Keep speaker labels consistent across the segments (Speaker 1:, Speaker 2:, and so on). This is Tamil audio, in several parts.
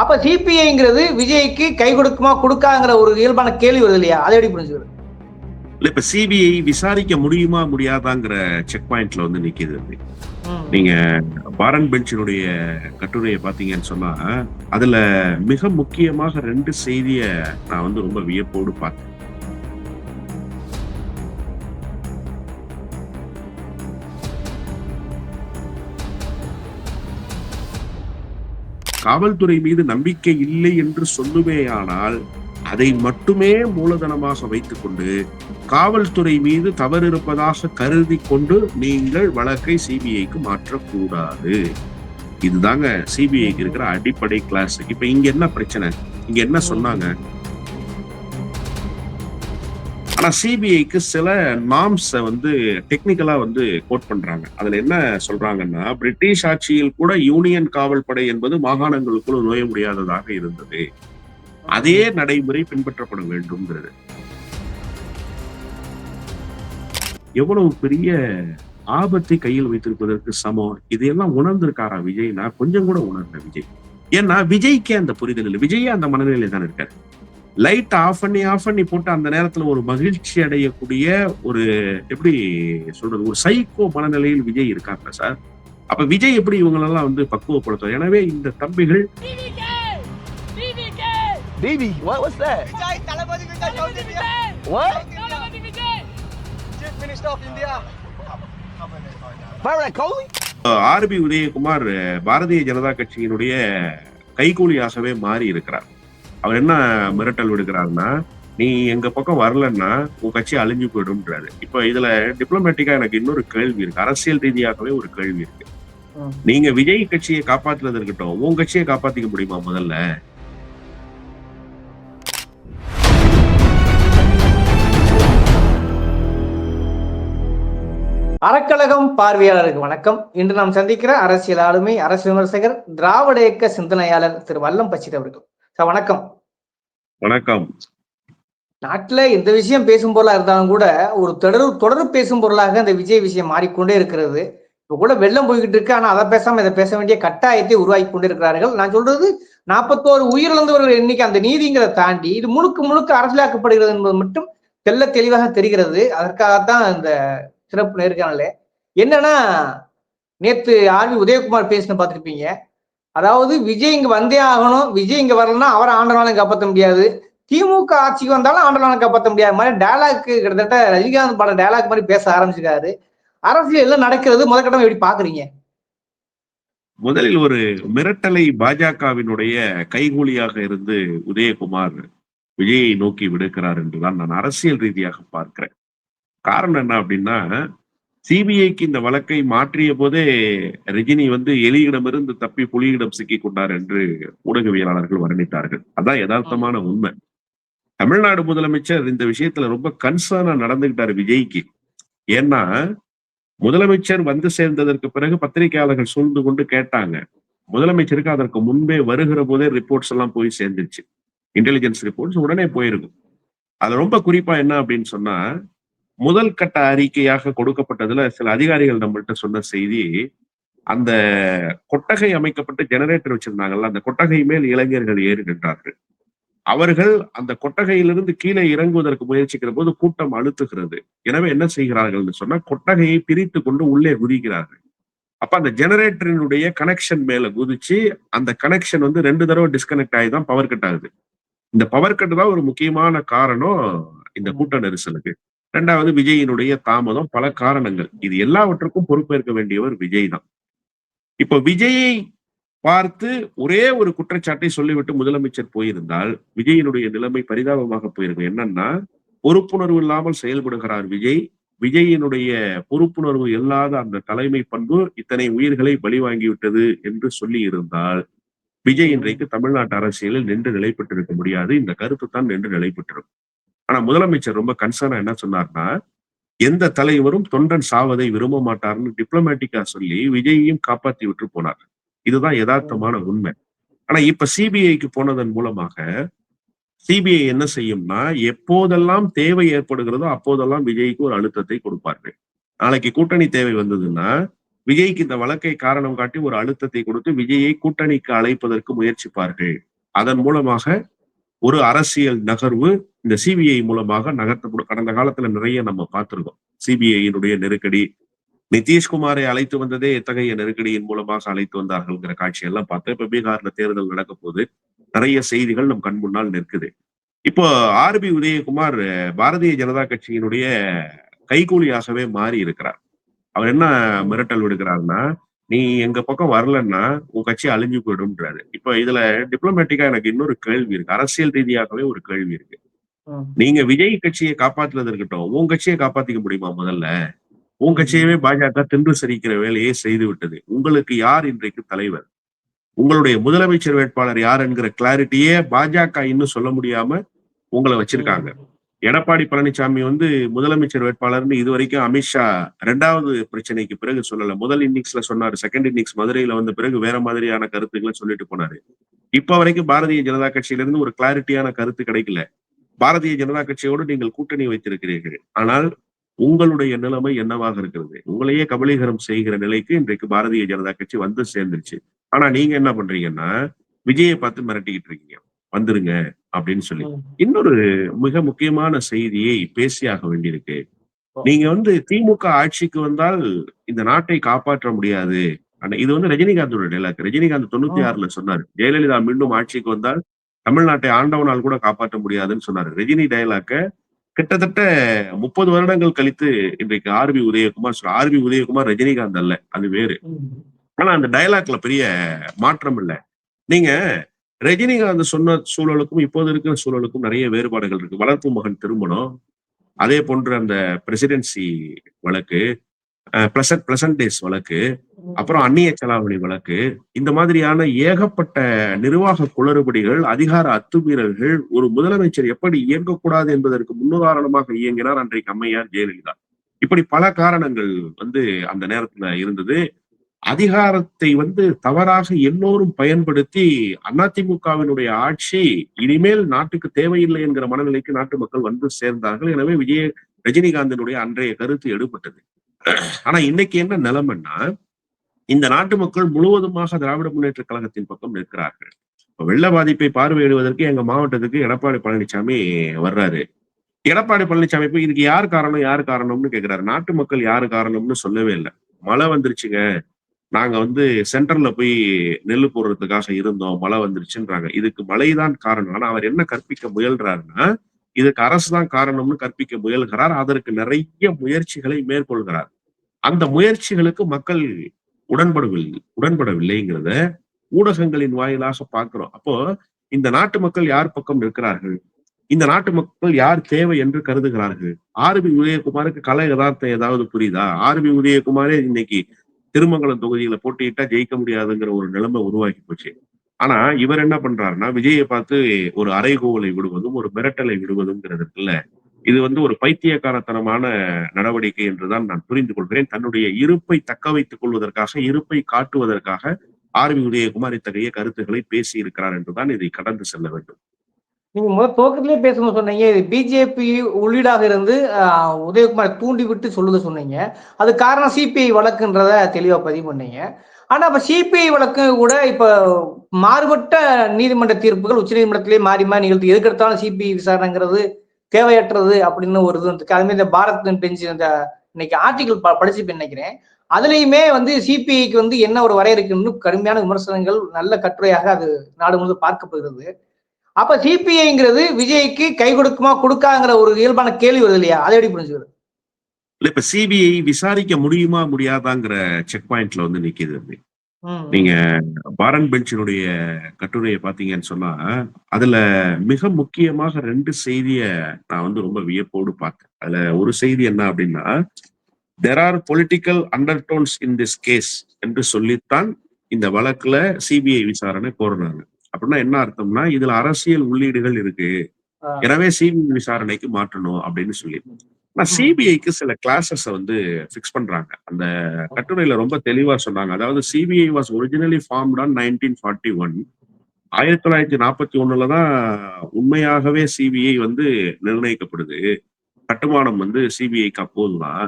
Speaker 1: அப்ப சிபிஐங்கிறது விஜய்க்கு கை கொடுக்குமா கொடுக்காங்கிற ஒரு இயல்பான கேள்வி வருது இல்லையா? அதை எப்படி புரிஞ்சுக்கிறது?
Speaker 2: இல்ல இப்ப சிபிஐ விசாரிக்க முடியுமா முடியாதாங்கிற செக் பாயிண்ட்ல வந்து நிக்குது. நீங்க பாரன் பெஞ்சினுடைய கட்டுரையை பாத்தீங்கன்னு சொன்னா அதுல மிக முக்கியமாக ரெண்டு செய்திய நான் வந்து ரொம்ப வியப்போடு பார்த்தேன். காவல்துறை மீது நம்பிக்கை இல்லை என்று சொல்லுவேயானால் அதை மட்டுமே மூலதனமாக வைத்துக்கொண்டு காவல்துறை மீது தவறு இருப்பதாக கருதி கொண்டு நீங்கள் வழக்கை சிபிஐக்கு மாற்றக்கூடாது. இதுதாங்க சிபிஐக்கு இருக்கிற அடிப்படை கிளாஸ் இப்ப இங்க என்ன பிரச்சனை? இங்க என்ன சொன்னாங்க? ஆனா சிபிஐக்கு சில நாம்ஸ வந்து டெக்னிக்கலா வந்து கோட் பண்றாங்க. அதுல என்ன சொல்றாங்கன்னா பிரிட்டிஷ் ஆட்சியில் கூட யூனியன் காவல் படை என்பது மாகாணங்களுக்குள் நுழைய முடியாததாக இருந்தது. அதே நடைமுறை பின்பற்றப்பட வேண்டும்ங்கிறது. எவ்வளவு பெரிய ஆபத்தை கையில் வைத்திருப்பதற்கு சமம்? இதையெல்லாம் உணர்ந்திருக்காரா விஜய்னா கொஞ்சம் கூட உணர்ந்த விஜய். ஏன்னா விஜய்க்கே அந்த புரிதல் இல்லை. விஜயே அந்த மனநிலை தான் இருக்காரு. லைட் ஆஃப் பண்ணி ஆஃப் பண்ணி போட்டு அந்த நேரத்துல ஒரு மகிழ்ச்சி அடையக்கூடிய ஒரு எப்படி சொல்றது ஒரு சைக்கோ மனநிலையில் விஜய் இருக்காங்க சார்? அப்ப விஜய் எப்படி இவங்களெல்லாம் வந்து பக்குவப்படுத்தும் எனவே இந்த தம்பிகள்? ஆர்பி உதயகுமார் பாரதிய ஜனதா கட்சியினுடைய கைகூலியாகவே மாறி இருக்கிறார். அவர் என்ன மிரட்டல் விடுக்கிறாருன்னா நீ எங்க பக்கம் வரலன்னா உன் கட்சி அழிஞ்சு போயிடும்ன்றாரு. இப்ப இதுல டிப்ளமேட்டிக்கா எனக்கு இன்னொரு கேள்வி இருக்கு. அரசியல் ரீதியாகவே ஒரு கேள்வி இருக்கு. நீங்க விஜய் கட்சியை காப்பாத்துறது இருக்கட்டும் உன் கட்சியை காப்பாத்திக்க முடியுமா முதல்ல?
Speaker 1: அறக்கழகம் பார்வையாளருக்கு வணக்கம். இன்று நாம் சந்திக்கிற அரசியல் ஆளுமை அரசு விமர்சகர் திராவிட இயக்க சிந்தனையாளர் திரு வல்லம் பச்சித் அவர்கள். வணக்கம்.
Speaker 2: வணக்கம்.
Speaker 1: நாட்டுல எந்த விஷயம் பேசும் பொருளா இருந்தாலும் கூட ஒரு தொடர் தொடர் பேசும் பொருளாக அந்த விஜய் விஷயம் மாறிக்கொண்டே இருக்கிறது. இப்ப கூட வெள்ளம் போய்கிட்டு இருக்கு. ஆனா அதை பேசாம இதை பேச வேண்டிய கட்டாயத்தை உருவாக்கி கொண்டே இருக்கிறார்கள் நான் சொல்றது நாற்பத்தோரு உயிரிழந்தவர்கள் எண்ணிக்கை அந்த நீதிங்கிறத தாண்டி இது முழுக்க முழுக்க அரசியலாக்கப்படுகிறது என்பது மட்டும் தெள்ள தெளிவாக தெரிகிறது. அதற்காகத்தான் இந்த சிறப்பு நேர்காணல. என்னன்னா நேத்து ஆர்வி உதயகுமார் பேசின பார்த்துருப்பீங்க. அதாவது விஜய் இங்க வந்தே ஆகணும். விஜய் இங்க வரலன்னா அவரை ஆண்டனாலும் காப்பாற்ற முடியாது. திமுக ஆட்சிக்கு வந்தாலும் ஆண்டனாலும் காப்பாற்ற முடியாது. மாதிரி டைலாக் கிட்டத்தட்ட ரஜினிகாந்த் பட டைலாக் மாதிரி பேச ஆரம்பிச்சிருக்காரு. அரசியல் நடக்கிறது முதற்கட்டம் எப்படி பாக்குறீங்க?
Speaker 2: முதலில் ஒரு மிரட்டலை பாஜகவினுடைய கைகூலியாக இருந்து உதயகுமார் விஜயை நோக்கி விடுக்கிறார் என்றுதான் நான் அரசியல் ரீதியாக பார்க்கிறேன். காரணம் என்ன அப்படின்னா சிபிஐக்கு இந்த வழக்கை மாற்றிய போதே ரஜினி வந்து எலியிடமிருந்து தப்பி புலியிடம் சிக்கிக் கொண்டார் என்று ஊடகவியலாளர்கள் வர்ணித்தார்கள். அதான் யதார்த்தமான உண்மை. தமிழ்நாடு முதலமைச்சர் இந்த விஷயத்துல ரொம்ப கன்சர்னா நடந்துகிட்டாரு விஜய்க்கு. ஏன்னா முதலமைச்சர் வந்து சேர்ந்ததற்கு பிறகு பத்திரிகையாளர்கள் சூழ்ந்து கொண்டு கேட்டாங்க. முதலமைச்சருக்கு அதற்கு முன்பே வருகிற போதே ரிப்போர்ட்ஸ் எல்லாம் போய் சேர்ந்துருச்சு இன்டெலிஜென்ஸ் ரிப்போர்ட்ஸ் உடனே போயிருக்கும். அது ரொம்ப குறிப்பா என்ன அப்படின்னு சொன்னா முதல் கட்ட அறிக்கையாக கொடுக்கப்பட்டதுல சில அதிகாரிகள் நம்மள்கிட்ட சொன்ன செய்தி அந்த கொட்டகை அமைக்கப்பட்டு ஜெனரேட்டர் வச்சிருந்தாங்கல்ல அந்த கொட்டகை மேல் இளைஞர்கள் ஏறி நின்றார்கள். அவர்கள் அந்த கொட்டகையிலிருந்து கீழே இறங்குவதற்கு முயற்சிக்கிற போது கூட்டம் அழுத்துகிறது. எனவே என்ன செய்கிறார்கள் சொன்னா கொட்டகையை பிரித்து கொண்டு உள்ளே குதிக்கிறார்கள். அப்ப அந்த ஜெனரேட்டரினுடைய கனெக்ஷன் மேல குதிச்சு அந்த கனெக்ஷன் வந்து ரெண்டு தடவை டிஸ்கனெக்ட் ஆகி தான் பவர் கட் ஆகுது. இந்த பவர் கட் தான் ஒரு முக்கியமான காரணம் இந்த கூட்ட நெரிசலுக்கு. ரெண்டாவது விஜயினுடைய தாமதம் பல காரணங்கள். இது எல்லாவற்றுக்கும் பொறுப்பேற்க வேண்டியவர் விஜய் தான். இப்போ விஜயை பார்த்து ஒரே ஒரு குற்றச்சாட்டை சொல்லிவிட்டு முதலமைச்சர் போயிருந்தால் விஜயினுடைய நிலைமை பரிதாபமாக போயிருக்கும். என்னன்னா பொறுப்புணர்வு இல்லாமல் செயல்படுகிறார் விஜய். விஜயினுடைய பொறுப்புணர்வு இல்லாத அந்த தலைமை பண்பு இத்தனை உயிர்களை பலி வாங்கிவிட்டது என்று சொல்லி இருந்தால் விஜய் இன்றைக்கு தமிழ்நாட்டு அரசியலில் நின்று நிலைப்பட்டிருக்க முடியாது. இந்த கருத்து தான் நின்று நிலைப்பட்டிருக்கும். ஆனா முதலமைச்சர் ரொம்ப கன்சர்னா என்ன சொன்னார்னா எந்த தலைவரும் தொண்டன் சாவதை விரும்ப மாட்டார்னு டிப்ளமேட்டிக்கா சொல்லி விஜயையும் காப்பாத்தி விட்டு போனார். இதுதான் யதார்த்தமான உண்மை. ஆனா இப்ப சிபிஐக்கு போனதன் மூலமாக சிபிஐ என்ன செய்யும்னா எப்போதெல்லாம் தேவை ஏற்படுகிறதோ அப்போதெல்லாம் விஜய்க்கு ஒரு அழுத்தத்தை கொடுப்பார்கள். நாளைக்கு கூட்டணி தேவை வந்ததுன்னா விஜய்க்கு இந்த வழக்கை காரணம் காட்டி ஒரு அழுத்தத்தை கொடுத்து விஜயை கூட்டணிக்கு அழைப்பதற்கு முயற்சிப்பார்கள். அதன் மூலமாக ஒரு அரசியல் நகர்வு இந்த சிபிஐ மூலமாக நகர்த்தப்படும். கடந்த காலத்துல நிறைய நம்ம பார்த்திருக்கோம். சிபிஐயினுடைய நெருக்கடி நிதிஷ்குமாரை அழைத்து வந்ததே எத்தகைய நெருக்கடியின் மூலமாக அழைத்து வந்தார்கள்ங்கிற காட்சியெல்லாம் பார்த்தோம். இப்ப பீகார்ல தேர்தல் நடக்க போது நிறைய செய்திகள் நம் கண் முன்னால் நிற்குது. இப்போ ஆர்பி உதயகுமார் பாரதிய ஜனதா கட்சியினுடைய கைகூலியாகவே மாறி இருக்கிறார் அவர் என்ன மிரட்டல் விடுக்கிறாருன்னா நீ எங்க பக்கம் வரலன்னா உன் கட்சி அழிஞ்சு போயிடும்ன்றாரு. இப்ப இதுல டிப்ளமேட்டிக்கா எனக்கு இன்னொரு கேள்வி இருக்கு. அரசியல் ரீதியாகவே ஒரு கேள்வி இருக்கு. நீங்க விஜய் கட்சியை காப்பாத்துறது இருக்கட்டும் உன் கட்சியை காப்பாத்திக்க முடியுமா முதல்ல? உன் கட்சியவே பாஜக தின்று சரிக்கிற வேலையை செய்து விட்டது. உங்களுக்கு யார் இன்றைக்கு தலைவர்? உங்களுடைய முதலமைச்சர் வேட்பாளர் யார் என்கிற கிளாரிட்டியே பாஜக இன்னும் சொல்ல முடியாம உங்களை வச்சிருக்காங்க. எடப்பாடி பழனிசாமி வந்து முதலமைச்சர் வேட்பாளர்னு இது வரைக்கும் அமித்ஷா ரெண்டாவது பிரச்சனைக்கு பிறகு சொல்லல. முதல் இன்னிங்ஸ்ல சொன்னாரு. செகண்ட் இன்னிங்ஸ் மதுரையில வந்த பிறகு வேற மாதிரியான கருத்துக்களை சொல்லிட்டு போனாரு. இப்ப வரைக்கும் பாரதிய ஜனதா கட்சியில இருந்து ஒரு கிளாரிட்டியான கருத்து கிடைக்கல. பாரதிய ஜனதா கட்சியோடு நீங்கள் கூட்டணி வைத்திருக்கிறீர்கள். ஆனால் உங்களுடைய நிலைமை என்னவாக இருக்கிறது? உங்களையே கபலீகரம் செய்கிற நிலைக்கு இன்றைக்கு பாரதிய ஜனதா கட்சி வந்து சேர்ந்துருச்சு. ஆனா நீங்க என்ன பண்றீங்கன்னா விஜயை பார்த்து மிரட்டிக்கிட்டு இருக்கீங்க. வந்துருங்க. அப்படின்னு சொல்லி. இன்னொரு மிக முக்கியமான செய்தியை பேசியாக வேண்டியிருக்கு. நீங்க வந்து திமுக ஆட்சிக்கு வந்தால் இந்த நாட்டை காப்பாற்ற முடியாது. இது வந்து ரஜினிகாந்தோட டைலாக் ரஜினிகாந்த் தொண்ணூத்தி. ஆறுல சொன்னாரு ஜெயலலிதா மீண்டும் ஆட்சிக்கு வந்தால் தமிழ்நாட்டை ஆண்டவனால் கூட காப்பாற்ற முடியாதுன்னு சொன்னாரு. ரஜினி டைலாக்க கிட்டத்தட்ட முப்பது வருடங்கள் கழித்து இன்றைக்கு ஆர்பி உதயகுமார் சொல்ற ஆர்பி உதயகுமார் ரஜினிகாந்த் அல்ல அது வேறு. ஆனா அந்த டயலாக்ல பெரிய மாற்றம் இல்ல. நீங்க ரஜினிகாந்த் சொன்ன சூழலுக்கும் இப்போது இருக்கிற சூழலுக்கும் நிறைய வேறுபாடுகள் இருக்கு. வளர்ப்பு மகன் திருமணம் அதே போன்ற அந்த பிரசிடென்சி வழக்கு பிளசன்ட் பிளசன்ட் டேஸ் வழக்கு அப்புறம் அந்நிய செலாவணி வழக்கு இந்த மாதிரியான ஏகப்பட்ட நிர்வாக குளறுபடிகள் அதிகார அத்துமீறல்கள் ஒரு முதலமைச்சர் எப்படி இயங்கக்கூடாது என்பதற்கு முன்னுதாரணமாக இயங்கினார் அன்றைக்கு அம்மையார் ஜெயலலிதா. இப்படி பல காரணங்கள் வந்து அந்த நேரத்துல இருந்தது. அதிகாரத்தை வந்து தவறாக எல்லோரும் பயன்படுத்தி அதிமுகவினுடைய ஆட்சி இனிமேல் நாட்டுக்கு தேவையில்லை என்கிற மனநிலைக்கு நாட்டு மக்கள் வந்து சேர்ந்தார்கள். எனவே விஜய ரஜினிகாந்தினுடைய அன்றைய கருத்து எடுபட்டது. ஆனா இன்னைக்கு என்ன நிலைமைன்னா இந்த நாட்டு மக்கள் முழுவதுமாக திராவிட முன்னேற்ற கழகத்தின் பக்கம் நிற்கிறார்கள். வெள்ள பாதிப்பை பார்வையிடுவதற்கு எங்க மாவட்டத்துக்கு எடப்பாடி பழனிசாமி வர்றாரு. எடப்பாடி பழனிசாமி போய் இதுக்கு யார் காரணம் யார் காரணம்னு கேக்குறாரு. நாட்டு மக்கள் யாரு காரணம்னு சொல்லவே இல்லை. மழை வந்துருச்சுங்க. நாங்க வந்து சென்டர்ல போய் நெல் போடுறதுக்காக இருந்தோம் மழை வந்துருச்சுன்றாங்க. இதுக்கு மழைதான் காரணம். ஆனா அவர் என்ன கற்பிக்க முயல்றாருன்னா இதுக்கு அரசு தான் காரணம்னு கற்பிக்க முயல்கிறார். அதற்கு நிறைய முயற்சிகளை மேற்கொள்கிறார். அந்த முயற்சிகளுக்கு மக்கள் உடன்படவில்லை உடன்படவில்லைங்கிறத ஊடகங்களின் வாயிலாக பார்க்கிறோம். அப்போ இந்த நாட்டு மக்கள் யார் பக்கம் இருக்கிறார்கள் இந்த நாட்டு மக்கள் யார் தேவை என்று கருதுகிறார்கள்? ஆர்பி உதயகுமாருக்கு கலை யதார்த்தம் ஏதாவது புரியுதா? ஆர்பி உதயகுமாரே இன்னைக்கு திருமங்கலம் தொகுதியில போட்டியிட்டா ஜெயிக்க முடியாதுங்கிற ஒரு நிலைமை உருவாக்கி போச்சு. ஆனா இவர் என்ன பண்றாருன்னா விஜயை பார்த்து ஒரு அரைகோவலை விடுவதும் ஒரு மிரட்டலை விடுவதுங்கிறது இருக்குல்ல. இது வந்து ஒரு பைத்தியக்காரத்தனமான நடவடிக்கை என்றுதான் நான் புரிந்து கொள்கிறேன். தன்னுடைய இருப்பை தக்க வைத்துக் கொள்வதற்காக இருப்பை காட்டுவதற்காக ஆர்வி உதயகுமார் இத்தகைய கருத்துக்களை பேசி இருக்கிறார் என்றுதான் இதை கடந்து செல்ல வேண்டும்.
Speaker 1: நீங்க முதல் துவக்கத்திலே பேசும்போது சொன்னீங்க பிஜேபி உள்ளீடாக இருந்து உதயகுமார் தூண்டி விட்டு சொல்லுது சொன்னீங்க. அது காரணம் சிபிஐ வழக்குன்றத தெளிவா பதிவு பண்ணீங்க. ஆனா இப்ப சிபிஐ வழக்கு கூட இப்ப மாறுபட்ட நீதிமன்ற தீர்ப்புகள் உச்சநீதிமன்றத்திலே மாறி மாறி நிகழ்த்து எதுக்கெடுத்தாலும் சிபிஐ விசாரணைங்கிறது தேவையற்றது அப்படின்னு ஒரு இது வந்து அதுமாதிரி இந்த பாரத் பெஞ்ச் இந்த இன்னைக்கு ஆர்டிகல் படிச்சு நினைக்கிறேன். அதுலயுமே வந்து சிபிஐக்கு வந்து என்ன ஒரு வரையறுக்குன்னு கடுமையான விமர்சனங்கள் நல்ல கட்டுரையாக அது நாடு முழுவதும் பார்க்கப்படுகிறது. அப்ப சிபிஐங்கிறது விஜய்க்கு கை கொடுக்குமா கொடுக்காங்கிற ஒரு இயல்பான கேள்வி வருது இல்லையா? அதை எப்படி புரிஞ்சுக்கிறது?
Speaker 2: இல்ல இப்ப சிபிஐ விசாரிக்க முடியுமா முடியாதாங்கிற செக் பாயிண்ட்ல வந்து நிக்குது நீங்க பாரன் பெஞ்சினுடைய கட்டுரையை பாத்தீங்கன்னு சொன்னா அதுல மிக முக்கியமாக ரெண்டு செய்திய நான் வந்து ரொம்ப வியப்போடு பார்த்தேன். அதுல ஒரு செய்தி என்ன அப்படின்னா there are political undertones in this case என்று சொல்லித்தான் இந்த வழக்குல சிபிஐ விசாரணை கோருனாங்க. அப்படின்னா என்ன அர்த்தம்னா இதுல அரசியல் உள்ளீடுகள் இருக்கு. எனவே சிபிஐ விசாரணைக்கு மாற்றணும் அப்படின்னு சொல்லி. ஆனா சிபிஐக்கு சில கிளாஸஸ் வந்து ஃபிக்ஸ் பண்றாங்க. அந்த கட்டுரையில ரொம்ப தெளிவா சொன்னாங்க. அதாவது CBI was originally formed on nineteen forty one ஆயிரத்தி தொள்ளாயிரத்தி நாற்பத்தி ஒண்ணுல தான் உண்மையாகவே சிபிஐ வந்து நிர்ணயிக்கப்படுது. கட்டுமானம் வந்து சிபிஐக்கு அப்போதுதான்.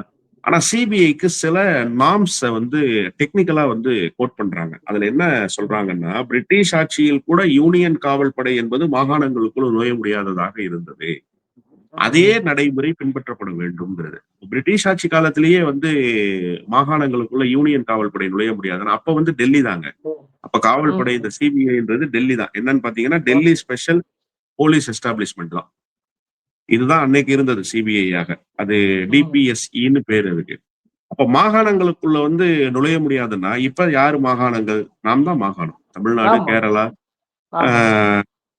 Speaker 2: ஆனா சிபிஐக்கு சில நார்ம்ஸ வந்து டெக்னிக்கலா வந்து கோட் பண்றாங்க. அதுல என்ன சொல்றாங்கன்னா பிரிட்டிஷ் ஆட்சியில் கூட யூனியன் காவல் படை என்பது மாகாணங்களுக்குள் நுழைய முடியாததாக இருந்தது. அதே நடைமுறை பின்பற்றப்பட வேண்டும்ங்கிறது. பிரிட்டிஷ் ஆட்சி காலத்திலேயே வந்து மாகாணங்களுக்குள்ள யூனியன் காவல் படை நுழைய முடியாதுன்னா அப்ப வந்து டெல்லி தாங்க. அப்ப காவல் படை இந்த சிபிஐன்றது டெல்லி தான். என்னன்னு பாத்தீங்கன்னா டெல்லி ஸ்பெஷல் போலீஸ் எஸ்டாப்ளிஷ்மெண்ட் தான். இதுதான் அன்னைக்கு இருந்தது சிபிஐ ஆக அது டிபிஎஸ்இன்னு பேர் இருக்கு அப்ப மாகாணங்களுக்குள்ள வந்து நுழைய முடியாதுன்னா இப்ப யாரு மாகாணங்கள்? நாம் தான் மாகாணம். தமிழ்நாடு. கேரளா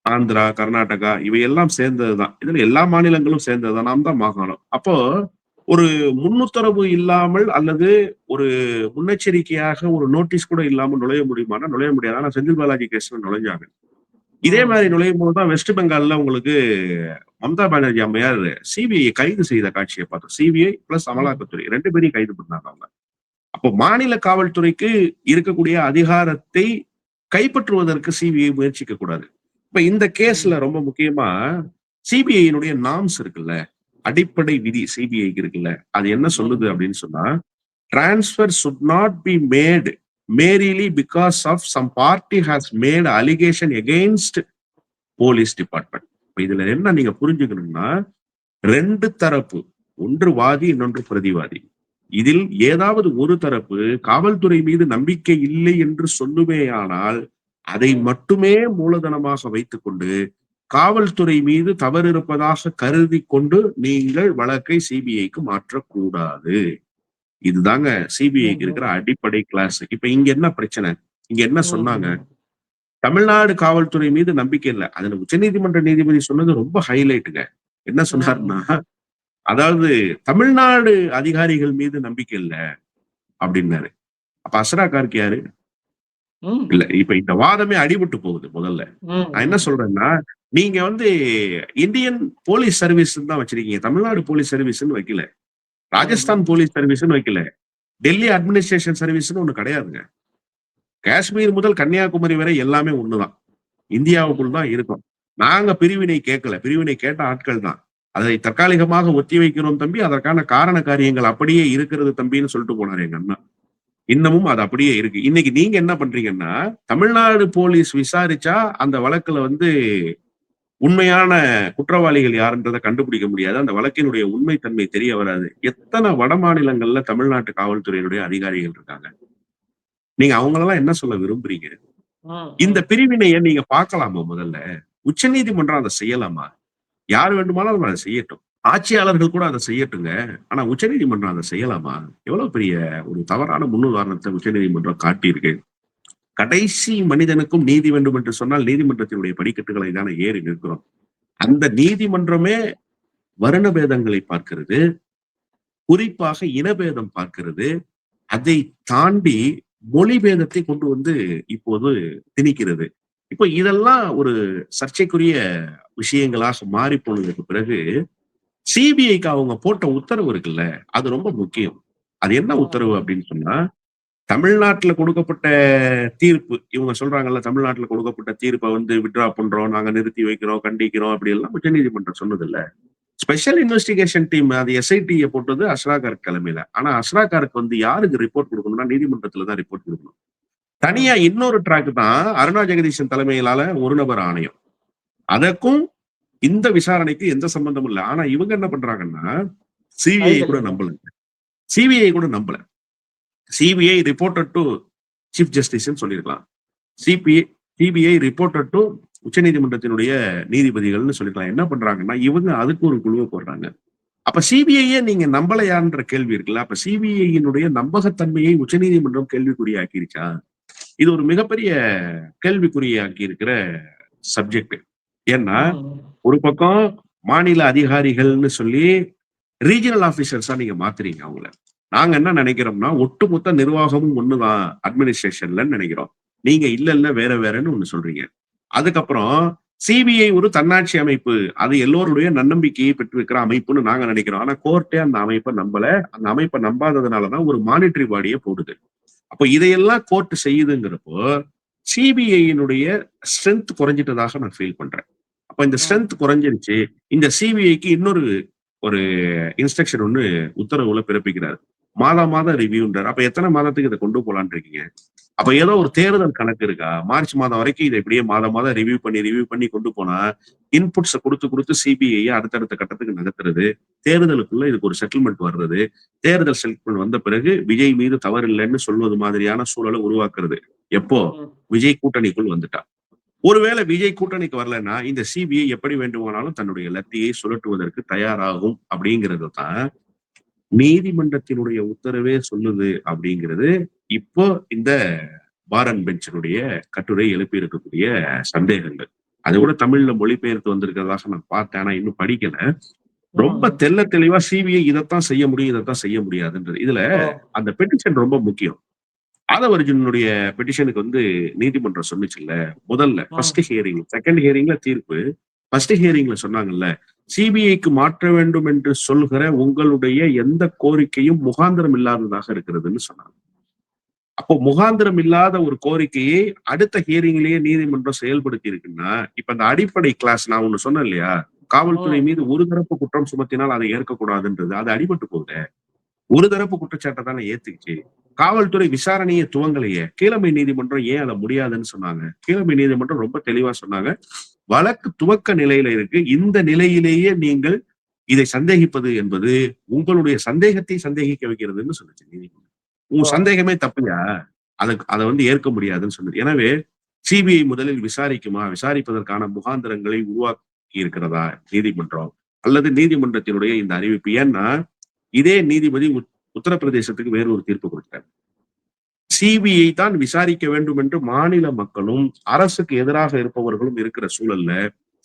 Speaker 2: ஆந்திரா கர்நாடகா இவையெல்லாம் சேர்ந்ததுதான் இதுல எல்லா மாநிலங்களும் சேர்ந்ததுதான் நாம் தான் மாகாணம். அப்போ ஒரு முன்னுத்தரவு இல்லாமல் அல்லது ஒரு முன்னெச்சரிக்கையாக ஒரு நோட்டீஸ் கூட இல்லாமல் நுழைய முடியுமானா நுழைய முடியாது. ஆனா செந்தில் பாலாஜி கேஸ்ல நுழைஞ்சாங்க. இதே மாதிரி நுழையும் போதுதான் வெஸ்ட் பெங்கால்ல உங்களுக்கு மம்தா பானர்ஜி அம்மையார் சிபிஐ கைது செய்த காட்சியை பார்த்தோம். சிபிஐ பிளஸ் அமலாக்கத்துறை. ரெண்டு பேரையும் கைது பண்ணாங்க அவங்க. அப்போ மாநில காவல்துறைக்கு இருக்கக்கூடிய அதிகாரத்தை கைப்பற்றுவதற்கு சிபிஐ முயற்சிக்க கூடாது. இப்ப இந்த கேஸ்ல ரொம்ப முக்கியமா சிபிஐனுடைய நாம்ஸ் இருக்குல்ல. அடிப்படை விதி சிபிஐக்கு இருக்குல்ல. அது என்ன சொல்லுது அப்படின்னு சொன்னா transfer should not be made merely because of some party has made allegation against police department இதுல என்ன நீங்க புரிஞ்சுக்கணும்னா ரெண்டு தரப்பு ஒன்று வாதி இன்னொன்று பிரதிவாதி. இதில் ஏதாவது ஒரு தரப்பு காவல்துறை மீது நம்பிக்கை இல்லை என்று சொல்லுமேயானால் அதை மட்டுமே மூலதனமாக வைத்துக்கொண்டு காவல்துறை மீது தவறு இருப்பதாக கருதி கொண்டு நீங்கள் வழக்கை சிபிஐக்கு மாற்றக்கூடாது. இதுதாங்க சிபிஐக்கு இருக்கிற அடிப்படை கிளாஸ் இப்ப இங்க என்ன பிரச்சனை? இங்க என்ன சொன்னாங்க? தமிழ்நாடு காவல்துறை மீது நம்பிக்கை இல்லை. அதுல உச்சநீதிமன்ற நீதிபதி சொன்னது ரொம்ப ஹைலைட்டுங்க என்ன சொன்னாருன்னா அதாவது தமிழ்நாடு அதிகாரிகள் மீது நம்பிக்கை இல்ல அப்படின்னாரு. அப்ப அஸ்ரா கார்க் யாரு இல்ல இப்ப இந்த வாதமே அடிபட்டு போகுது முதல்ல. நான் என்ன சொல்றேன்னா நீங்க வந்து இந்தியன் போலீஸ் சர்வீஸ் தான் வச்சிருக்கீங்க. தமிழ்நாடு போலீஸ் சர்வீஸ்னு வைக்கல. ராஜஸ்தான் போலீஸ் சர்வீஸ்னு வைக்கல. டெல்லி அட்மினிஸ்ட்ரேஷன் சர்வீஸ்னு ஒன்று கிடையாதுங்க. காஷ்மீர் முதல் கன்னியாகுமரி வரை எல்லாமே ஒண்ணுதான். இந்தியாவுக்குள் தான் இருக்கும். நாங்க பிரிவினை கேட்கல. பிரிவினை கேட்ட ஆட்கள் தான். அதை தற்காலிகமாக ஒத்தி வைக்கிறோம் தம்பி. அதற்கான காரண காரியங்கள் அப்படியே இருக்கிறது தம்பின்னு சொல்லிட்டு போனார் எங்க அண்ணா. இன்னமும் அது அப்படியே இருக்கு. இன்னைக்கு நீங்க என்ன பண்றீங்கன்னா தமிழ்நாடு போலீஸ் விசாரிச்சா அந்த வழக்குல வந்து உண்மையான குற்றவாளிகள் யாருன்றதை கண்டுபிடிக்க முடியாது. அந்த வழக்கினுடைய உண்மைத்தன்மை தெரிய வராது. எத்தனை வட மாநிலங்கள்ல தமிழ்நாட்டு காவல்துறையினுடைய அதிகாரிகள் இருக்காங்க? நீங்க அவங்களெல்லாம் என்ன சொல்ல விரும்புறீங்க? இந்த பிரிவினையை நீங்க பார்க்கலாமா முதல்ல? உச்சநீதிமன்றம் அதை செய்யலாமா? யார் வேண்டுமானாலும் அதை செய்யட்டும். ஆட்சியாளர்கள் கூட அதை செய்யட்டுங்க. ஆனா உச்சநீதிமன்றம் அதை செய்யலாமா? எவ்வளவு பெரிய ஒரு தவறான முன்னுதாரணத்தை உச்சநீதிமன்றம் காட்டியிருக்கு. கடைசி மனிதனுக்கும் நீதி வேண்டும் என்று சொன்னால் நீதிமன்றத்தினுடைய படிக்கட்டுகளை தானே ஏறி நிற்கிறோம். அந்த நீதிமன்றமே வருண பேதங்களை பார்க்கிறது. குறிப்பாக இனபேதம் பார்க்கிறது. அதை தாண்டி மொழி பேதத்தை கொண்டு வந்து இப்போது திணிக்கிறது. இப்போ இதெல்லாம் ஒரு சர்ச்சைக்குரிய விஷயங்களாக மாறி போனதுக்கு பிறகு சிபிஐக்கு அவங்க போட்ட உத்தரவு இருக்குல்ல அது ரொம்ப முக்கியம். அது என்ன உத்தரவு அப்படின்னு சொன்னா தமிழ்நாட்டுல கொடுக்கப்பட்ட தீர்ப்பு இவங்க சொல்றாங்கல்ல தமிழ்நாட்டுல கொடுக்கப்பட்ட தீர்ப்பை வந்து விட்ரா பண்றோம் நாங்க நிறுத்தி வைக்கிறோம் கண்டிக்கிறோம் அப்படி எல்லாம் உச்சநீதிமன்றம் சொன்னது இல்ல ஸ்பெஷல் இன்வெஸ்டிகேஷன் டீம் அது எஸ்ஐடியை போட்டது அஸ்ராகார்க் தலைமையில ஆனா அஸ்ராகாருக்கு வந்து யாருக்கு ரிப்போர்ட் கொடுக்கணும்னா நீதிமன்றத்துல தான் ரிப்போர்ட் கொடுக்கணும். தனியா இன்னொரு ட்ராக் தான் அருணா ஜெகதீசன் தலைமையிலான ஒரு நபர் ஆணையம். அதற்கும் இந்த விசாரணைக்கு எந்த சம்பந்தமும் இல்லை. ஆனா இவங்க என்ன பண்றாங்கன்னா சிபிஐ கூட நம்பல. சிபிஐ கூட நம்பல. CBI reported to chief justice சொல்லியிருக்கலாம். சிபிஐ சிபிஐ ரிப்போர்ட்டட் டு உச்சநீதிமன்றத்தினுடைய நீதிபதிகள்னு சொல்லிக்கலாம் என்ன பண்றாங்கன்னா இவங்க அதுக்கு ஒரு குழுவை போடுறாங்க. அப்ப சிபிஐயே நீங்க நம்பலையான்ற கேள்வி இருக்குல்ல? அப்ப சிபிஐயினுடைய நம்பகத்தன்மையை உச்சநீதிமன்றம் கேள்விக்குறியாக்கிருச்சா? இது ஒரு மிகப்பெரிய கேள்விக்குறியாக்கி இருக்கிற சப்ஜெக்ட். ஏன்னா ஒரு பக்கம் மாநில அதிகாரிகள்னு சொல்லி ரீஜனல் ஆபீசர்ஸா நீங்க மாத்துறீங்க அவங்கள. நாங்க என்ன நினைக்கிறோம்னா ஒட்டுமொத்த நிர்வாகமும் ஒண்ணுதான் அட்மினிஸ்ட்ரேஷன்ல நினைக்கிறோம். நீங்க இல்ல இல்ல வேற வேறன்னு ஒண்ணு சொல்றீங்க. அதுக்கப்புறம் சிபிஐ ஒரு தன்னாட்சி அமைப்பு. அது எல்லோருடைய நன்னம்பிக்கையை பெற்றிருக்கிற அமைப்புன்னு நாங்க நினைக்கிறோம். ஆனா கோர்ட்டே அந்த அமைப்பை நம்பல. அந்த அமைப்பை நம்பாததுனாலதான் ஒரு மானிட்டரி பாடியை போடுது. அப்போ இதையெல்லாம் கோர்ட் செய்யுதுங்கிறப்போ சிபிஐயினுடைய ஸ்ட்ரென்த் குறைஞ்சிட்டதாக நான் ஃபீல் பண்றேன். அப்ப இந்த ஸ்ட்ரென்த் குறைஞ்சிருச்சு. இந்த சிபிஐக்கு இன்னொரு ஒரு இன்ஸ்ட்ரக்ஷன் ஒன்று உத்தரவுல பிறப்பிக்கிறார். மாதம் மாதம் ரிவ்யூன்றார் அப்ப எத்தனை மாதத்துக்கு இதை கொண்டு போலான்னு இருக்கீங்க? அப்ப ஏதோ ஒரு தேர்தல் கணக்கு இருக்கா? மார்ச் மாதம் வரைக்கும் இதை இப்படியே மாதம் மாதம் ரிவ்யூ பண்ணி ரிவ்யூ பண்ணி கொண்டு போனா இன்புட்ஸை கொடுத்து கொடுத்து சிபிஐ அடுத்தடுத்த கட்டத்துக்கு நகர்த்துறது. தேர்தலுக்குள்ள இதுக்கு ஒரு செட்டில்மெண்ட் வர்றது. தேர்தல் செட்டில்மெண்ட் வந்த பிறகு விஜய் மீது தவறு இல்லைன்னு சொல்வது மாதிரியான சூழலை உருவாக்குறது. எப்போ? விஜய் கூட்டணிக்குள் வந்துட்டா. ஒருவேளை விஜய் கூட்டணிக்கு வரலன்னா இந்த சிபிஐ எப்படி வேண்டுமானாலும் தன்னுடைய லத்தியை சுழற்றுவதற்கு தயாராகும் அப்படிங்கிறது தான் நீதிமன்றத்தினுடைய உத்தரவே சொல்லுது அப்படிங்கிறது இப்போ இந்த பாரன் பெஞ்சினுடைய கட்டுரை எழுப்பி இருக்கக்கூடிய சந்தேகங்கள். அது கூட தமிழ்ல மொழிபெயர்த்து வந்திருக்கிறதாக நான் பார்த்தேன் ஆனா இன்னும் படிக்கல. ரொம்ப தெள்ள தெளிவா சிபிஐ இதைத்தான் செய்ய முடியும் இதைத்தான் செய்ய முடியாதுன்றது. இதுல அந்த பெட்டிஷன் ரொம்ப முக்கியம். ஆதவர்ஜுனுடைய பெட்டிஷனுக்கு வந்து நீதிமன்றம் சொன்னுச்சுல்ல முதல்ல ஃபர்ஸ்ட் ஹியரிங் செகண்ட் ஹியரிங்ல தீர்ப்பு ஃபர்ஸ்ட் ஹியரிங்ல சொன்னாங்கல்ல சிபிஐக்கு மாற்ற வேண்டும் என்று சொல்கிற உங்களுடைய எந்த கோரிக்கையும் முகாந்திரம் இல்லாததாக இருக்கிறதுன்னு சொன்னாங்க. அப்போ முகாந்திரம் இல்லாத ஒரு கோரிக்கையை அடுத்த ஹியரிங்லயே நீதிமன்றம் செயல்படுத்தி இருக்குன்னா இப்ப அந்த அடிப்படை கிளாஸ் நான் ஒண்ணு சொன்னேன் இல்லையா காவல்துறை மீது ஒரு தரப்பு குற்றம் சுமத்தினால் அதை ஏற்கக்கூடாதுன்றது அது அடிபட்டு போகுது. ஒரு தரப்பு குற்றச்சாட்டை தானே ஏத்துக்குச்சு. காவல்துறை விசாரணையை துவங்கலையே. கீழமை நீதிமன்றம் ஏன் அதை முடியாதுன்னு சொன்னாங்க. கீழமை நீதிமன்றம் ரொம்ப தெளிவா சொன்னாங்க. வழக்கு துவக்க நிலையில இருக்கு. இந்த நிலையிலேயே நீங்கள் இதை சந்தேகிப்பது என்பது உங்களுடைய சந்தேகத்தை சந்தேகிக்க வைக்கிறதுன்னு சொல்லுச்சு நீதிமன்றம். உங்க சந்தேகமே தப்புயா? அதை அதை வந்து ஏற்க முடியாதுன்னு சொன்னது எனவே சிபிஐ முதலில் விசாரிக்குமா? விசாரிப்பதற்கான முகாந்திரங்களை உருவாக்கி இருக்கிறதா நீதிமன்றம்? அல்லது நீதிமன்றத்தினுடைய இந்த அறிவிப்பு? ஏன்னா இதே நீதிபதி உத்தரப்பிரதேசத்துக்கு வேறு ஒரு தீர்ப்பு கொடுக்கிறார். சிபிஐ தான் விசாரிக்க வேண்டும் என்று மாநில மக்களும் அரசுக்கு எதிராக இருப்பவர்களும் இருக்கிற சூழல்ல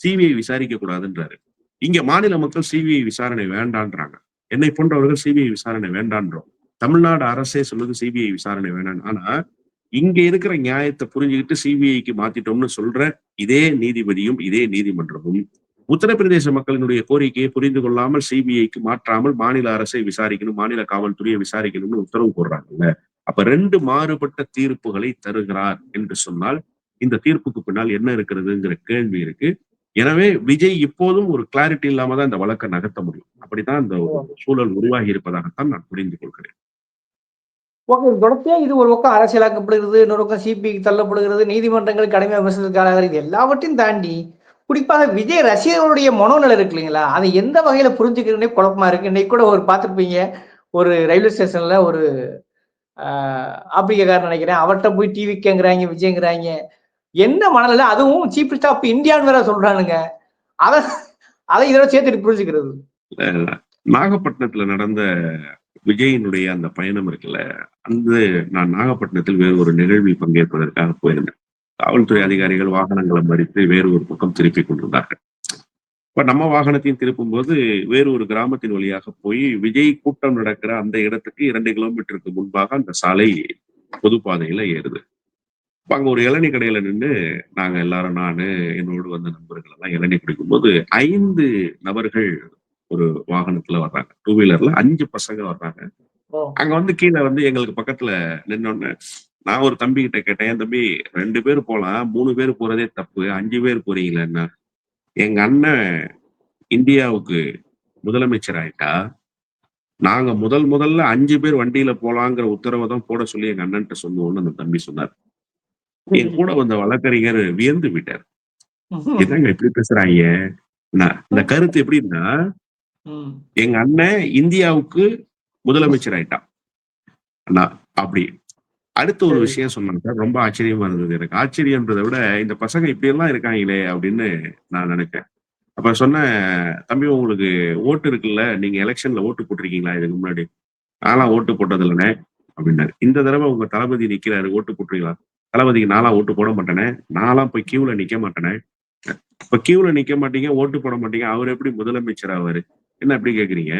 Speaker 2: சிபிஐ விசாரிக்க கூடாதுன்றாரு. இங்க மாநில மக்கள் சிபிஐ விசாரணை வேண்டான்றாங்க. என்னை போன்றவர்கள் சிபிஐ விசாரணை வேண்டான்றோம். தமிழ்நாடு அரசே சொல்லுது சிபிஐ விசாரணை வேண்டாம் ஆனா இங்க இருக்கிற நியாயத்தை புரிஞ்சுக்கிட்டு சிபிஐக்கு மாத்திட்டோம்னு சொல்ற இதே நீதிபதியும் இதே நீதிமன்றமும் உத்தரப்பிரதேச மக்களினுடைய கோரிக்கையை புரிந்து கொள்ளாமல் சிபிஐக்கு மாற்றாமல் மாநில அரசை விசாரிக்கணும் மாநில காவல்துறையை விசாரிக்கணும்னு உத்தரவு போடுறாங்கல்ல. அப்ப ரெண்டு மாறுபட்ட தீர்ப்புகளை தருகிறார் என்று சொன்னால் இந்த தீர்ப்புக்கு பின்னால் என்ன இருக்கிறதுங்கிற கேள்வி இருக்கு. எனவே விஜய் இப்போதும் ஒரு கிளாரிட்டி இல்லாம தான் இந்த வழக்கை நகர்த்த முடியும். அப்படித்தான் இந்த சூழல் உருவாகி இருப்பதாகத்தான் நான் புரிந்து கொள்கிறேன்.
Speaker 1: ஓகே தொடர்ச்சியா இது ஒரு பக்கம் அரசியலாக்கப்படுகிறது இன்னொரு பக்கம் சிபிஐக்கு தள்ளப்படுகிறது நீதிமன்றங்கள் கடுமையாக விமர்சனத்துக்காக இது எல்லாவற்றையும் தாண்டி குறிப்பாக விஜய் ரசிகர்களுடைய மனோநிலை இருக்கு இல்லைங்களா? அதை எந்த வகையில புரிஞ்சுக்கிறதுனே குழப்பமா இருக்கு. இன்னைக்கு கூட ஒரு பார்த்துருப்பீங்க. ஒரு ரயில்வே ஸ்டேஷன்ல ஒரு ஆப்பிரிக்காரன் நினைக்கிறேன். அவர்கிட்ட போய் டிவிக்கேங்கிறாங்க விஜய்ங்கிறாங்க. என்ன மனநிலை? அதுவும் சீஃப் ஸ்டாஃப் இந்தியான்னு வேற சொல்றானுங்க. அதை அதை இதோட சேர்த்துட்டு புரிஞ்சுக்கிறது.
Speaker 2: நாகப்பட்டினத்துல நடந்த விஜயினுடைய அந்த பயணம் இருக்குல்ல அந்த நான் நாகப்பட்டினத்தில் வேறு ஒரு நிகழ்வில் பங்கேற்பதற்காக போயிருந்தேன். காவல்துறை அதிகாரிகள் வாகனங்களை மறித்து வேறு ஒரு பக்கம் திருப்பி கொண்டிருந்தார்கள். இப்ப நம்ம வாகனத்தையும் திருப்பும் போது வேறு ஒரு கிராமத்தின் வழியாக போய் விஜய் கூட்டம் நடக்கிற அந்த இடத்துக்கு இரண்டு கிலோமீட்டருக்கு முன்பாக அந்த சாலை பொதுப்பாதையில ஏறுது. அப்ப அங்க ஒரு இளநீ கடையில நின்று நாங்க எல்லாரும் நானு என்னோடு வந்த நண்பர்கள் எல்லாம் இளநீ குடிக்கும்போது ஐந்து நபர்கள் ஒரு வாகனத்துல வர்றாங்க. டூ வீலர்ல அஞ்சு பசங்க வர்றாங்க. அங்க வந்து கீழே வந்து எங்களுக்கு பக்கத்துல நின்னோன்னு நான் ஒரு தம்பி கிட்ட கேட்டேன் "ஏன் தம்பி ரெண்டு பேர் போலாம் மூணு பேர் போறதே தப்பு அஞ்சு பேர் போறீங்களா எங்க அண்ணன் இந்தியாவுக்கு முதலமைச்சர் ஆயிட்டா நாங்க முதல் முதல்ல அஞ்சு பேர் வண்டியில போலாங்கிற உத்தரவை தான் போட சொல்லி எங்க அண்ணன்ட்ட சொன்னோம்னு அந்த தம்பி சொன்னார். என் கூட வந்த வழக்கறிஞர் வியந்து விட்டார் என்னங்க இப்படி பேசுறாங்க இந்த கருத்து எப்படின்னா. எங்க அண்ணன் இந்தியாவுக்கு முதலமைச்சர் ஆயிட்டான். அண்ணா அப்படி அடுத்த ஒரு. விஷயம் சொன்னாங்க சார் ரொம்ப ஆச்சரியமா இருந்தது எனக்கு. ஆச்சரியன்றதை விட இந்த பசங்க இப்படி எல்லாம் இருக்காங்களே அப்படின்னு நான் நினைச்சேன். அப்ப சொன்னேன் தம்பி உங்களுக்கு ஓட்டு இருக்குல்ல நீங்க எலெக்ஷன்ல ஓட்டு போட்டிருக்கீங்களா இதுக்கு முன்னாடி? நான்லாம் ஓட்டு போட்டது இல்லைண்ணே அப்படின்னாரு. இந்த தடவை உங்க தளபதி நிக்கிறாரு ஓட்டு போட்டுறீங்களா தளபதிக்கு நான்லாம் ஓட்டு போட மாட்டேனே நான்லாம் போய் கியூல நிக்க மாட்டேனே. இப்ப கியூல நிக்க மாட்டீங்க ஓட்டு போட மாட்டீங்க அவர் எப்படி முதலமைச்சர் ஆவாரு? என்ன எப்படி கேக்குறீங்க?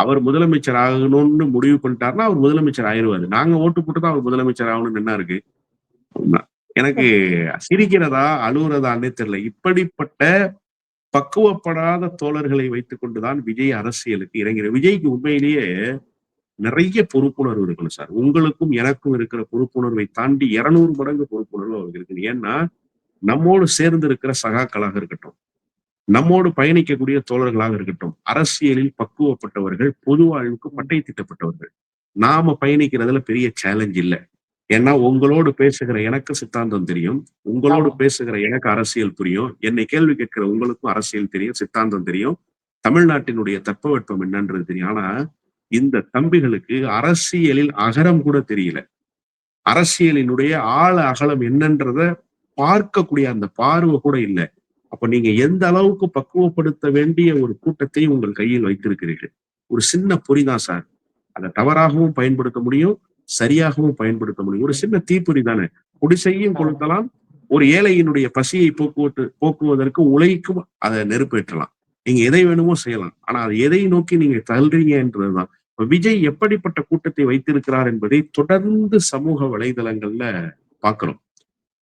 Speaker 2: அவர் முதலமைச்சர் ஆகணும்னு முடிவு பண்ணிட்டாருன்னா அவர் முதலமைச்சர் ஆயிருவாரு. நாங்க ஓட்டு போட்டு தான் அவர் முதலமைச்சர் ஆகணும்னு என்ன இருக்கு? எனக்கு சிரிக்கிறதா அழுகுறதான்னே தெரியல. இப்படிப்பட்ட பக்குவப்படாத தோழர்களை வைத்துக் கொண்டுதான் விஜய் அரசியலுக்கு இறங்கிற விஜய்க்கு உண்மையிலேயே நிறைய பொறுப்புணர்வு இருக்கணும் சார். உங்களுக்கும் எனக்கும் இருக்கிற பொறுப்புணர்வை தாண்டி இருநூறு மடங்கு பொறுப்புணர்வு அவருக்கு இருக்கு ஏன்னா நம்மோடு சேர்ந்து இருக்கிற சகாக்களாக இருக்கட்டும் நம்மோடு பயணிக்கக்கூடிய தோழர்களாக இருக்கட்டும் அரசியலில் பக்குவப்பட்டவர்கள் பொது வாழ்வுக்கு பட்டை திட்டப்பட்டவர்கள் நாம பயணிக்கிறதுல பெரிய சேலஞ்ச் இல்ல. ஏன்னா உங்களோடு பேசுகிற எனக்கு சித்தாந்தம் தெரியும். உங்களோடு. பேசுகிற எனக்கு அரசியல் புரியும். என்னை கேள்வி கேட்கிற உங்களுக்கும் அரசியல் தெரியும் சித்தாந்தம் தெரியும். தமிழ்நாட்டினுடைய தட்பவெட்பம் என்னன்றது தெரியும். ஆனா இந்த தம்பிகளுக்கு அரசியலில் அகரம் கூட தெரியல. அரசியலினுடைய ஆழ அகலம் என்னன்றத பார்க்கக்கூடிய அந்த பார்வை கூட இல்லை. அப்ப நீங்க எந்த அளவுக்கு பக்குவப்படுத்த வேண்டிய ஒரு கூட்டத்தை உங்கள் கையில் வைத்திருக்கிறீர்கள்? ஒரு சின்ன பொறிதான் சார். அதை தவறாகவும் பயன்படுத்த முடியும் சரியாகவும் பயன்படுத்த முடியும். ஒரு சின்ன தீப்பொறி தானே. குடிசையும் கொளுத்தலாம் ஒரு ஏழையினுடைய பசியை போக்குவத்து போக்குவதற்கு உழைக்கும் அதை நெருப்பேற்றலாம். நீங்க எதை வேணுமோ செய்யலாம். ஆனா அது எதை நோக்கி நீங்க தள்ளுறீங்கன்றதுதான் இப்ப விஜய் எப்படிப்பட்ட கூட்டத்தை வைத்திருக்கிறார் என்பதை தொடர்ந்து சமூக வலைதளங்கள்ல பாக்குறோம்.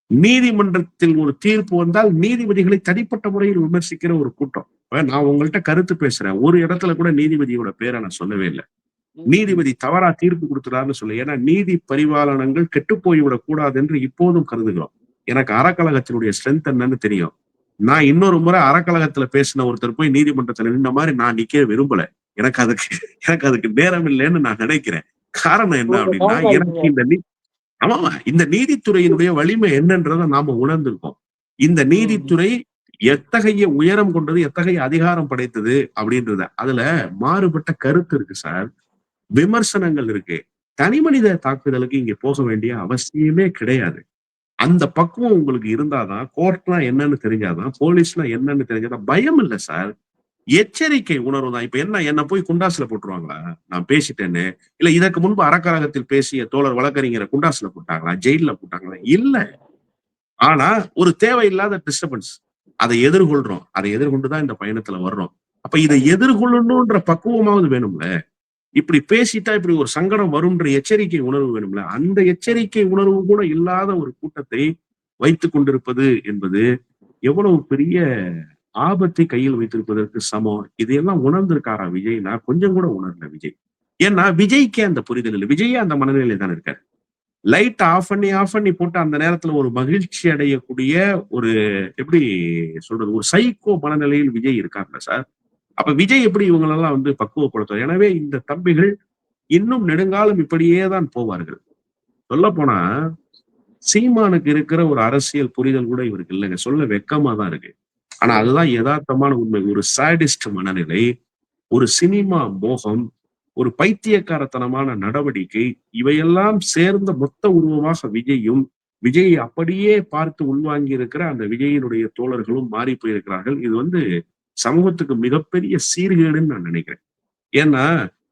Speaker 2: நீதிமன்றத்தில் ஒரு தீர்ப்பு வந்தால் நீதிபதிகளை தனிப்பட்ட முறையில் விமர்சிக்கிற ஒரு கூட்டம். நான் உங்கள்கிட்ட கருத்து பேசுறேன். ஒரு இடத்துல கூட நீதிபதியோட பேரை நான் சொல்லவே இல்லை. நீதிபதி தவறா தீர்ப்பு கொடுத்துறாருன்னு சொல்லு. ஏன்னா நீதி பரிபாலனங்கள் கெட்டு போய்விடக் கூடாது என்று இப்போதும் கருதுகிறோம். எனக்கு அறக்கழகத்தினுடைய ஸ்ட்ரென்த் என்னன்னு தெரியும். நான் இன்னொரு முறை அறக்கழகத்துல பேசின ஒருத்தர் போய் நீதிமன்றத்துல நின்ன மாதிரி நான் நிக்க விரும்பல. எனக்கு அதுக்கு எனக்கு அதுக்கு நேரம் இல்லைன்னு நான் நினைக்கிறேன். காரணம் என்ன அப்படின்னா எனக்கு இந்த ஆமா இந்த நீதித்துறையினுடைய வலிமை என்னன்றதை நாம உணர்ந்திருக்கோம். இந்த நீதித்துறை எத்தகைய உயரம் கொண்டது எத்தகைய அதிகாரம் படைத்தது அப்படின்றத. அதுல மாறுபட்ட கருத்து இருக்கு சார். விமர்சனங்கள் இருக்கு. தனி மனித தாக்குதலுக்கு இங்க போக வேண்டிய அவசியமே கிடையாது. அந்த பக்குவம் உங்களுக்கு இருந்தாதான் கோர்ட்னா என்னன்னு தெரிஞ்சாதான் போலீஸ்னா என்னன்னு தெரிஞ்சாதான் பயம் இல்ல சார். எச்சரிக்கை உணர்வு தான். இப்ப என்ன என்ன போய் குண்டாசுல போட்டுருவாங்களா? நான் பேசிட்டேன்னு. இல்ல இதற்கு முன்பு அறக்கழகத்தில் பேசிய தோழர் வழக்கறிஞரை குண்டாசுல போட்டாங்களா? ஜெயில போட்டாங்களா? இல்ல. ஆனா ஒரு தேவையில்லாத டிஸ்டர்பன்ஸ் அதை எதிர்கொள்றோம். அதை எதிர்கொண்டுதான் இந்த பயணத்துல வர்றோம். அப்ப இதை எதிர்கொள்ளணும்ன்ற பக்குவமாவது வேணும்ல? இப்படி பேசிட்டா இப்படி ஒரு சங்கடம் வரும்ன்ற எச்சரிக்கை உணர்வு வேணும்ல? அந்த எச்சரிக்கை உணர்வு கூட இல்லாத ஒரு கூட்டத்தை வைத்துக் கொண்டிருப்பது என்பது எவ்வளவு பெரிய ஆபத்தை கையில் வைத்திருப்பதற்கு சமம். இதையெல்லாம் உணர்ந்திருக்காரா விஜய்னா கொஞ்சம் கூட உணரல விஜய். ஏன்னா விஜய்க்கே அந்த புரிதல் இல்லை. விஜயே அந்த மனநிலை தான் இருக்காரு. லைட் ஆஃப் பண்ணி ஆஃப் பண்ணி போட்டு அந்த நேரத்துல ஒரு மகிழ்ச்சி அடையக்கூடிய ஒரு எப்படி சொல்றது ஒரு சைக்கோ மனநிலையில் விஜய் இருக்காருல்ல சார்? அப்ப விஜய் எப்படி இவங்களெல்லாம் வந்து பக்குவப்படுத்துவார்? எனவே இந்த தம்பிகள் இன்னும் நெடுங்காலம் இப்படியே தான் போவார்கள். சொல்ல போனா சீமானுக்கு இருக்கிற ஒரு அரசியல் புரிதல் கூட இவருக்கு இல்லைங்க. சொல்ல வெக்கமா தான் இருக்கு. ஆனா அதுதான் யதார்த்தமான உண்மை. ஒரு சாடிஸ்ட் மனநிலை ஒரு சினிமா மோகம் ஒரு பைத்தியக்காரத்தனமான நடவடிக்கை இவையெல்லாம் சேர்ந்த மொத்த உருவமாக விஜயும் விஜயை அப்படியே பார்த்து உள்வாங்கி இருக்கிற அந்த விஜயினுடைய தோழர்களும் மாறி போயிருக்கிறார்கள். இது வந்து சமூகத்துக்கு மிகப்பெரிய சீர்கேடுன்னு நான் நினைக்கிறேன். ஏன்னா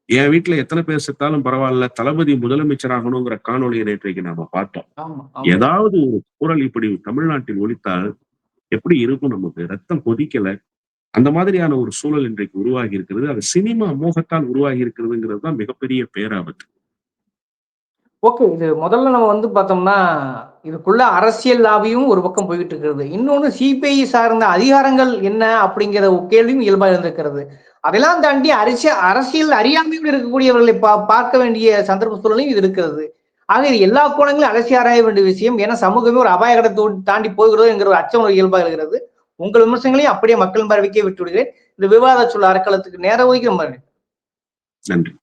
Speaker 2: என் வீட்டுல எத்தனை பேர் செத்தாலும் பரவாயில்ல தளபதி முதலமைச்சர் ஆகணுங்கிற காணொலியை நேற்றைக்கு நாம பார்த்தோம். ஏதாவது ஒரு குரல் இப்படி தமிழ்நாட்டில் ஒலித்தால் எப்படி இருக்கும் நமக்கு? ரத்தம் கொதிக்கல. அந்த மாதிரியான ஒரு சூழல் இன்றைக்கு உருவாகி இருக்கிறது. அது சினிமா மோகத்தால் உருவாகி இருக்கிறதுங்கிறது தான் மிகப்பெரிய பேராபத்து.
Speaker 1: ஓகே இது முதல்ல நம்ம வந்து பார்த்தோம்னா இதுக்குள்ள அரசியல் லாபியும் ஒரு பக்கம் போய்கிட்டு இருக்கிறது. இன்னொன்று சிபிஐ சார்ந்த அதிகாரங்கள் என்ன அப்படிங்கிற கேள்வியும் இயல்பாக இருந்திருக்கிறது அதெல்லாம் தாண்டி அரசியல் அரசியல் அறியாமையோடு இருக்கக்கூடியவர்களை பா பார்க்க வேண்டிய சந்தர்ப்ப சூழலையும் இது இருக்கிறது. ஆக இது எல்லா கோணங்களும் அலசி ஆராய வேண்டிய விஷயம். ஏன்னா சமூகமே ஒரு அபாயகரத்தை தாண்டி போகிறது என்கிற ஒரு அச்சம் ஒரு இயல்பாக இருக்கிறது. உங்கள் விமர்சனங்களையும் அப்படியே மக்கள் பார்வைக்கே விட்டு விடுகிறேன் இந்த விவாத சொல்ல அறக்களத்துக்கு நேர ஒதுக்கி நம்ம
Speaker 2: நன்றி.